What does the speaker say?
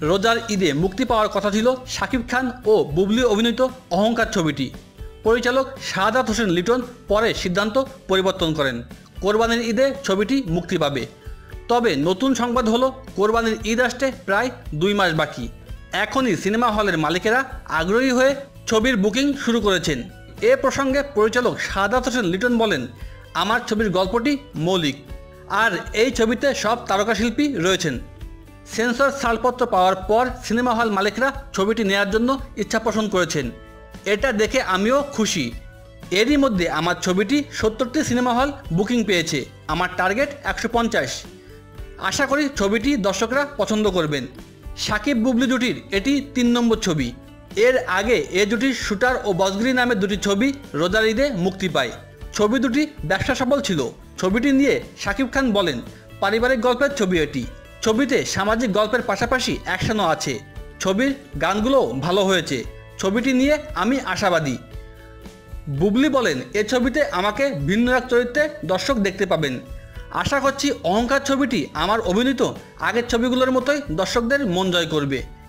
রোজার ঈদে মুক্তি পাওয়ার কথা ছিল শাকিব খান ও বুবলি অভিনীত অহংকার ছবিটি। পরিচালক শাহাদাত হোসেন লিটন পরে সিদ্ধান্ত পরিবর্তন করেন। কোরবানির ঈদে ছবিটি মুক্তি পাবে। তবে নতুন সংবাদ হলো, কোরবানির ঈদ আসতে প্রায় দুই মাস বাকি। এখনই সিনেমা হলের মালিকেরা আগ্রহী হয়ে ছবির বুকিং শুরু করেছেন। এ প্রসঙ্গে পরিচালক শাহাদাত হোসেন লিটন বলেন, আমার ছবির গল্পটি মৌলিক। আর এই ছবিতে সব তারকাশিল্পী রয়েছেন। সেন্সর ছাড়পত্র পাওয়ার পর সিনেমা হল মালিকরা ছবিটি নেয়ার জন্য ইচ্ছা পোষণ করেছেন। এটা দেখে আমিও খুশি। এরই মধ্যে আমার ছবিটি সত্তরটি সিনেমা হল বুকিং পেয়েছে। আমার টার্গেট একশো পঞ্চাশ। আশা করি ছবিটি দর্শকরা পছন্দ করবেন। সাকিব বুবলি জুটির এটি তিন নম্বর ছবি। এর আগে এ জুটির শুটার ও বসগিরি নামে দুটি ছবি রোজার ঈদে মুক্তি পায়। ছবি দুটি ব্যবসা সফল ছিল। ছবিটি নিয়ে শাকিব খান বলেন, পারিবারিক গল্পের ছবি এটি। ছবিতে সামাজিক গল্পের পাশাপাশি অ্যাকশনও আছে। ছবির গানগুলোও ভালো হয়েছে। ছবিটি নিয়ে আমি আশাবাদী। বুবলি বলেন, এ ছবিতে আমাকে ভিন্ন এক চরিত্রে দর্শক দেখতে পাবেন। আশা করছি অহংকার ছবিটি আমার অভিনীত আগের ছবিগুলোর মতোই দর্শকদের মন জয় করবে।